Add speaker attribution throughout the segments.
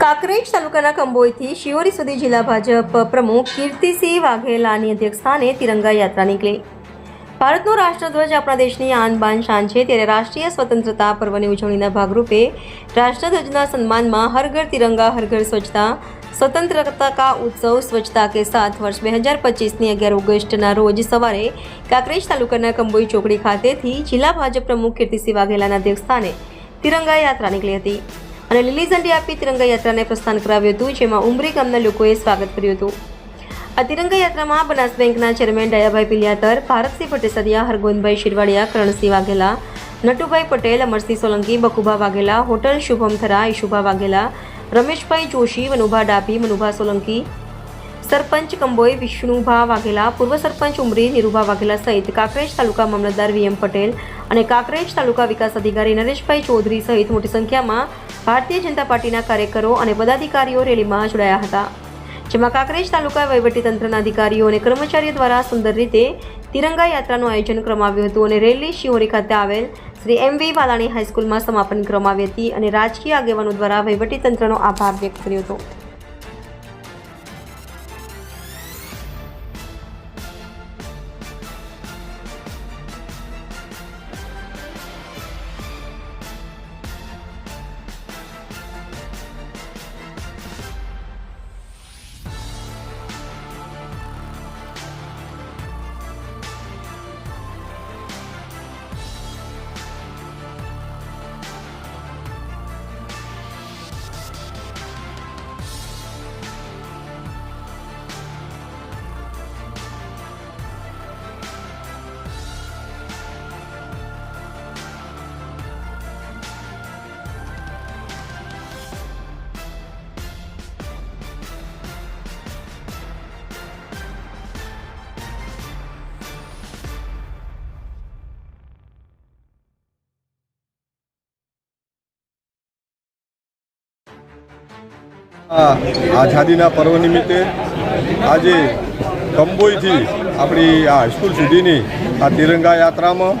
Speaker 1: કાંકરેજ તાલુકાના કંબોઈથી શિયોરી સુધી જિલ્લા ભાજપ પ્રમુખ કીર્તિસિંહ વાઘેલાની અધ્યક્ષસ્થાને તિરંગા યાત્રા નીકળી. ભારતનો રાષ્ટ્રધ્વજ આપણા દેશની આન બાન શાન છે ત્યારે રાષ્ટ્રીય સ્વતંત્રતા પર્વની ઉજવણીના ભાગરૂપે રાષ્ટ્રધ્વજના સન્માનમાં હર ઘર તિરંગા હર ઘર સ્વચ્છતા, સ્વતંત્રતા કા ઉત્સવ સ્વચ્છતા કે સાથ વર્ષ બે હજાર પચીસની અગિયાર ઓગસ્ટના રોજ સવારે કાંકરેજ તાલુકાના કંબોઈ ચોકડી ખાતેથી જિલ્લા ભાજપ પ્રમુખ કીર્તિસિંહ વાઘેલાના અધ્યક્ષસ્થાને તિરંગા યાત્રા નીકળી હતી. અને લીલી ઝંડી આપી તિરંગા યાત્રાને પ્રસ્થાન કરાવ્યું હતું, જેમાં ઉમરી ગામના લોકોએ સ્વાગત કર્યું હતું. આ તિરંગા યાત્રામાં બનાસ બેંકના ચેરમેન દયાભાઈ પિલિયાતર, ભારતસિંહ ભટ્ટેસરિયા હરગોવિંદભાઈ શિરવાડિયા, કરણસિંહ વાઘેલા, નટુભાઈ પટેલ, અમરસિંહ સોલંકી, બકુભા વાઘેલા, હોટલ શુભમ થરા, ઈશુભા વાઘેલા, રમેશભાઈ જોશી, મનુભા ડાભી, મનુભા સોલંકી, સરપંચ કંબોઈ, વિષ્ણુભા વાઘેલા, પૂર્વ સરપંચ ઉમરી, નિરુભા વાઘેલા સહિત કાંકરેજ તાલુકા મામલતદાર વીએમ પટેલ અને કાંકરેજ તાલુકા વિકાસ અધિકારી નરેશભાઈ ચૌધરી સહિત મોટી સંખ્યામાં ભારતીય જનતા પાર્ટીના કાર્યકરો અને પદાધિકારીઓ રેલીમાં જોડાયા હતા, જેમાં કાંકરેજ તાલુકા વહીવટીતંત્રના અધિકારીઓ અને કર્મચારીઓ દ્વારા સુંદર રીતે તિરંગા યાત્રાનું આયોજન કરવામાં આવ્યું હતું અને રેલી શિહોરી ખાતે આવેલ શ્રી એમ વી વાલાણી હાઈસ્કૂલમાં સમાપન કરવામાં આવી હતી અને રાજકીય આગેવાનો દ્વારા વહીવટીતંત્રનો આભાર વ્યક્ત કર્યો હતો.
Speaker 2: આઝાદીના પર્વ નિમિત્તે આજે કંબોઈથી આપણી આ હાઈસ્કૂલ સુધીની આ તિરંગા યાત્રામાં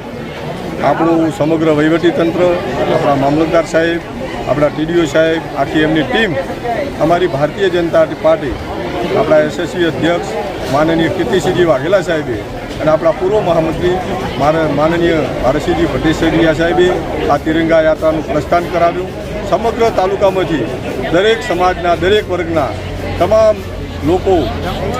Speaker 2: આપણું સમગ્ર વહીવટીતંત્ર, આપણા મામલતદાર સાહેબ, આપણા ટીડીઓ સાહેબ, આખી એમની ટીમ, અમારી ભારતીય જનતા પાર્ટી, આપણા એસએસસી અધ્યક્ષ, માનનીય કીર્તિસિંહજી વાઘેલા સાહેબે અને આપણા પૂર્વ મહામંત્રી માનનીય ભારતસિંહજી ભટ્ટેશ્વરિયા સાહેબે આ તિરંગા યાત્રાનું પ્રસ્થાન કરાવ્યું. સમગ્ર તાલુકામાંથી દરેક સમાજના, દરેક વર્ગના તમામ લોકો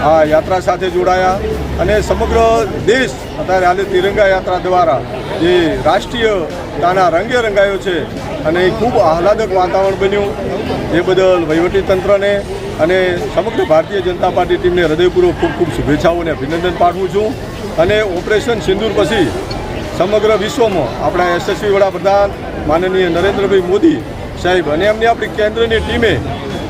Speaker 2: આ યાત્રા સાથે જોડાયા અને સમગ્ર દેશ અત્યારે હાલે તિરંગા યાત્રા દ્વારા જે રાષ્ટ્રીયતાના રંગે રંગાયો છે અને ખૂબ આહલાદક વાતાવરણ બન્યું. એ બદલ વહીવટીતંત્રને અને સમગ્ર ભારતીય જનતા પાર્ટી ટીમને હૃદયપૂર્વક ખૂબ ખૂબ શુભેચ્છાઓ અને અભિનંદન પાઠવું છું. અને ઓપરેશન સિંદૂર પછી સમગ્ર વિશ્વમાં આપણા યશસ્વી વડાપ્રધાન માનનીય નરેન્દ્રભાઈ મોદી સાહેબ, અને એમની આપણી કેન્દ્રની ટીમે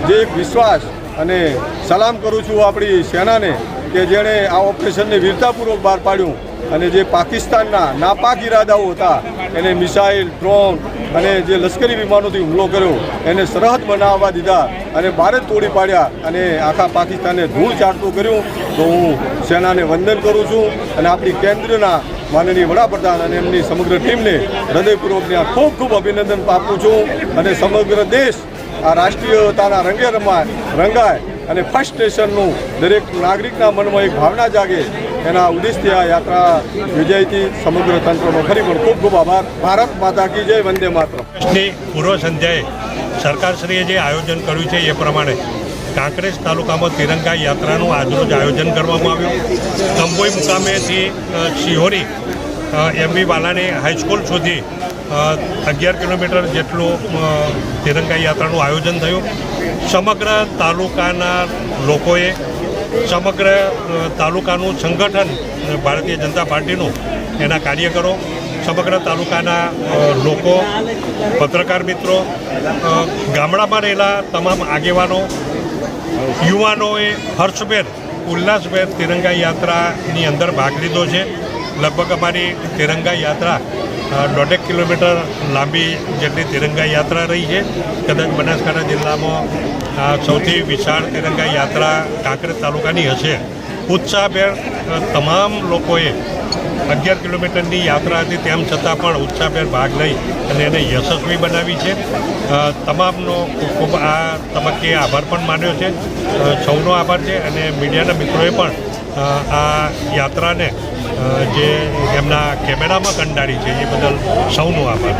Speaker 2: જે એક વિશ્વાસ અને સલામ કરું છું આપણી સેનાને કે જેણે આ ઓપરેશનને વીરતાપૂર્વક બહાર પાડ્યું અને જે પાકિસ્તાનના નાપાક ઈરાદાઓ હતા, એને મિસાઇલ, ડ્રોન અને જે લશ્કરી વિમાનોથી હુમલો કર્યો, એને સરહદ બનાવવા દીધા અને ભારત તોડી પાડ્યા અને આખા પાકિસ્તાનને ધૂળ ચાટતું કર્યું, તો હું સેનાને વંદન કરું છું અને આપણી કેન્દ્રના માનનીય વડાપ્રધાન અને એમની સમગ્ર ટીમને હૃદયપૂર્વકની આ ખૂબ ખૂબ અભિનંદન આપું છું અને સમગ્ર દેશ આ રાષ્ટ્રીયતાના રંગે રમાય રંગાય અને ફર્સ્ટ સ્ટેશનનું દરેક નાગરિકના મનમાં એક ભાવના જાગે એના ઉદ્દેશથી આ યાત્રા યોજાઈ હતી. સમગ્ર તંત્રનો ફરી પણ ખૂબ ખૂબ આભાર. ભારત માતા કી જય, વંદે
Speaker 3: માત્ર પૂર્વ સંધ્યાએ સરકારશ્રીએ જે આયોજન કર્યું છે એ પ્રમાણે કાંકરેજ તાલુકામાં તિરંગા યાત્રાનું આજરોજ આયોજન કરવામાં આવ્યું. કંબોઈ મુકામેથી શિહોરી એમબી વાલાની હાઈસ્કૂલ સુધી અગિયાર કિલોમીટર જેટલું તિરંગા યાત્રાનું આયોજન થયું. સમગ્ર તાલુકાના લોકોએ, સમગ્ર તાલુકાનું સંગઠન ભારતીય જનતા પાર્ટીનું એના કાર્યકરો, સમગ્ર તાલુકાના લોકો, પત્રકાર મિત્રો ગામડામાં રહેલા તમામ આગેવાનો યુવાનોએ હર્ષભેર, ઉલ્લાસભેર તિરંગા યાત્રાની અંદર ભાગ લીધો છે. લગભગ અમારી તિરંગા યાત્રા દોઢેક કિલોમીટર લાંબી જેટલી તિરંગા યાત્રા રહી છે. કદાચ બનાસકાંઠા જિલ્લામાં સૌથી વિશાળ તિરંગા યાત્રા કાંકરેજ તાલુકાની હશે. ઉત્સાહભેર તમામ લોકોએ અગિયાર કિલોમીટરની યાત્રા હતી, તેમ છતાં પણ ઉત્સાહભેર ભાગ લઈ અને એને યશસ્વી બનાવી છે. તમામનો ખૂબ આ તબક્કે આભાર પણ માન્યો છે. સૌનો આભાર છે અને મીડિયાના મિત્રોએ પણ આ યાત્રાને જે એમના કેમેરામાં કંડાળી છે, એ બદલ સૌનો આભાર.